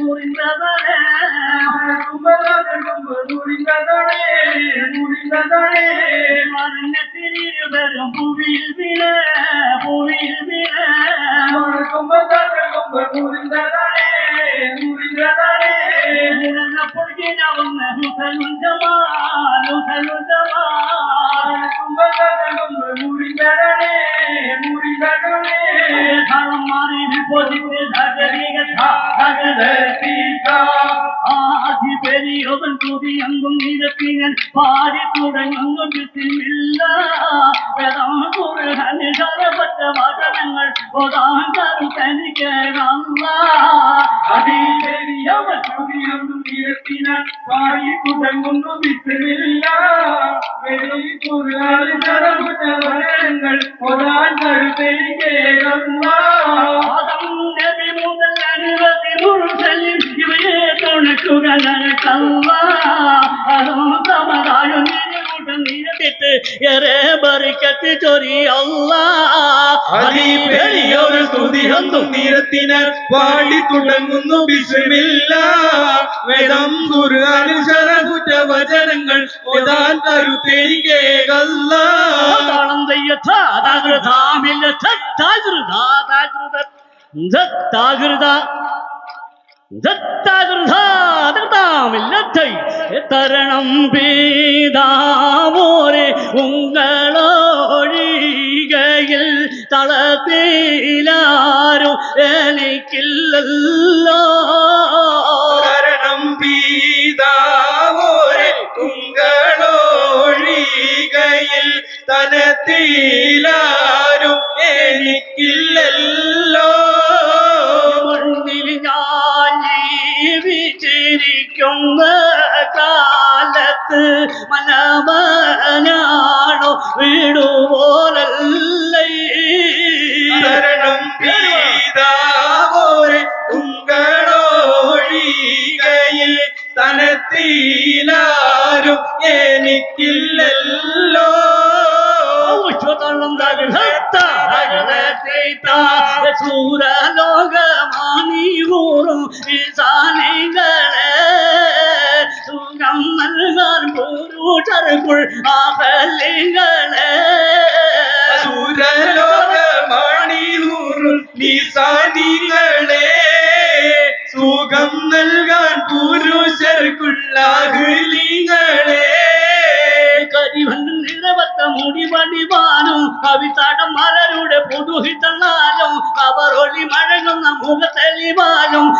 முறிந்ததனே முறிந்ததனே முறிந்ததனே மரணத்தில் இருவரும் புவியில் விழ புவியில் விழ. முறிந்ததனே முறிந்ததனே முறிந்த பொழுதினவும் முதலுந்தமா முதலுந்தமா முறிந்ததனே முறிந்ததனே தரம் மாறி விபோதித்தது ആദി പെരിയവൻ തുതിയങ്കും നിരപ്പിനൻ പാടി തുടങ്ങുന്നു കുറുഹന് ശരപറ്റ വചനങ്ങൾ ഒതാങ്കരു തനിക്ക് തുടങ്ങുന്നു വിത്തില്ല ങ്ങൾ ഒരാൾ കരുതരികേകമ്മ ആദം നബി മുതൽ മുറുസലിൽ ഇവയെ തുണക്കുക നിരത്തിട്ട് ഏറെ ബറിക്കത്ത് ചൊരിയല്ല. അതിപെരിയൊരു സ്തുതിയൊന്നും നിരത്തിന് വാടി തുടങ്ങുന്നു ബിസ്മില്ല വേദം ഖുർആൻ ശരകുറ്റ വചനങ്ങൾ ഓതാൻ കരുത്തേകല്ല താളം തെയ്യത്ത താകൃതാമില്ല താകൃത താകൃത താകൃത തരണം പീതാമോരെ ഉങ്ങളൊഴികയിൽ തളത്തിലാരോ എനിക്കില്ലല്ലോ. കാരണം പീതാവോരെ തുങ്കളൊഴികയിൽ തനത്തിലാരും എനിക്കില്ലല്ലോ. ജീവിച്ചിരിക്കുന്ന കാലത്ത് മനമനാണോ വീടുപോലല്ലേ പീതാവോരെ തുങ്കളൊഴികയിൽ തനത്തിലാരും എനിക്കില്ലല്ലോ. ഔഷധം സൂരലോകമാണിയൂറും സാനികളെ നൽകാൻ പുരുഷർക്കുള്ള അഹ്ലിങ്ങളെ കരിവണ്ട് നിറവത്ത മുടി പണിവാനും കവിതടം മലരുടെ പുതുഹിതന്നാലും അവർ ഒളി മഴങ്ങുന്ന മുഖത്തെളിവാലും